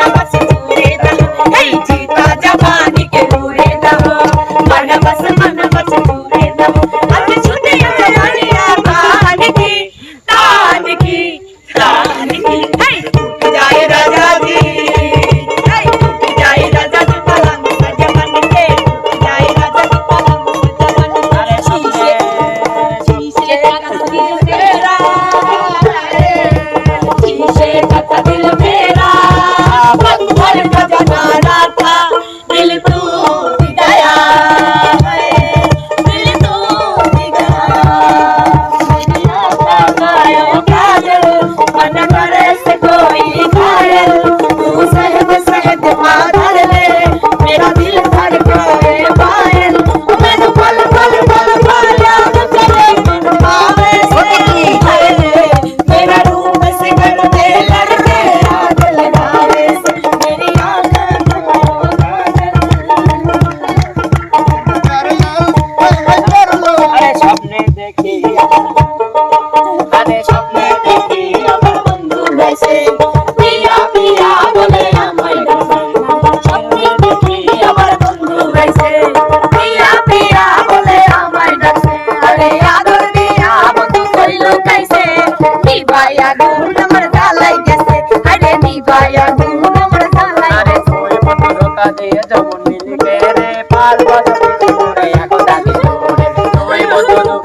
una pasión.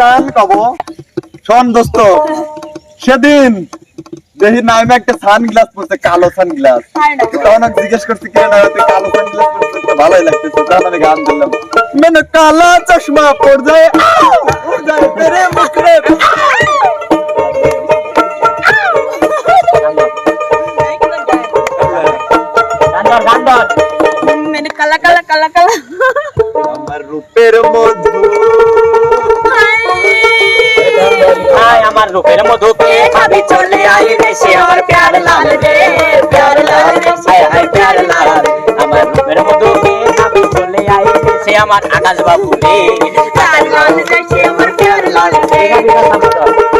গান কব শোন দোস্ত সেদিন দেখি নাইমে একটা সানগ্লাস পরছে কালো সানগ্লাস। তখন আমি জিজ্ঞেস করছি কে না তুই কালো সানগ্লাস পরছে ভালোই লাগতেছে। তখন আমি গান দিলাম মেনে কালা চশমা পর যায় কালা কালা কালা কালা। আমার রূপের মধু। আমার রূপের মধু কে খাবি চলে আই বেশি আমার প্যার লাল রে প্যার লাল রে হায় হায় প্যার লাল আমার রূপের মধু কে খাবি চলে আই বেশি আমার আকাশ বাবু রে প্যার লাল রে আমার প্যার লাল রে।